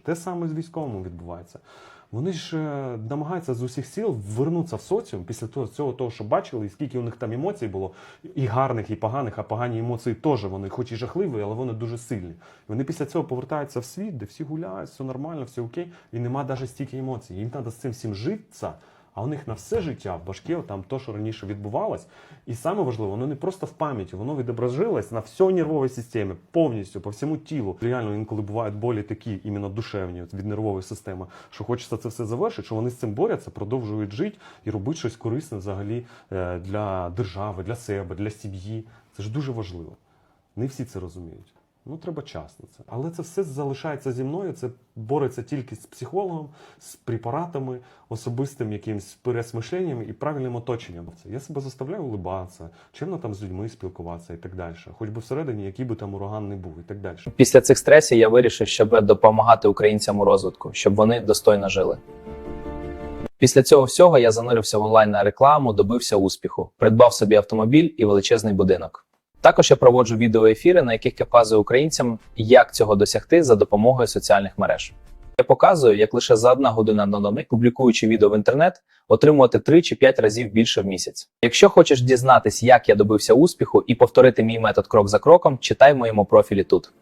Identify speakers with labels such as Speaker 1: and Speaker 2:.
Speaker 1: Те саме з військовими відбувається. Вони ж е, намагаються з усіх сіл вернутися в соціум після того, цього, того, що бачили, і скільки у них там емоцій було, і гарних, і поганих, а погані емоції теж вони, хоч і жахливі, але вони дуже сильні. Вони після цього повертаються в світ, де всі гуляють, все нормально, все окей, і нема навіть стільки емоцій. Їм треба з цим всім житися. А у них на все життя в башке там то, що раніше відбувалось. І саме важливо, воно не просто в пам'яті, воно відображилось на всій нервовій системі, повністю по всьому тілу. Реально інколи бувають болі такі, іменно душевні від нервової системи, що хочеться це все завершити, що вони з цим борються, продовжують жити і робити щось корисне взагалі е, для держави, для себе, для сім'ї. Це ж дуже важливо. Не всі це розуміють. Ну, треба час на це. Але це все залишається зі мною. Це бореться тільки з психологом, з препаратами, особистим якимсь пересмишленням і правильним оточенням. Це я себе заставляю улибатися, чимно там з людьми спілкуватися і так далі. Хоч би всередині, який би там ураган не був, і так далі.
Speaker 2: Після цих стресів я вирішив, щоб допомагати українцям у розвитку, щоб вони достойно жили. Після цього всього я занурився в онлайн рекламу, добився успіху, придбав собі автомобіль і величезний будинок. Також я проводжу відеоефіри, на яких я показую українцям, як цього досягти за допомогою соціальних мереж. Я показую, як лише за одна година на доми, публікуючи відео в інтернет, отримувати 3 чи 5 разів більше в місяць. Якщо хочеш дізнатись, як я добився успіху і повторити мій метод крок за кроком, читай в моєму профілі тут.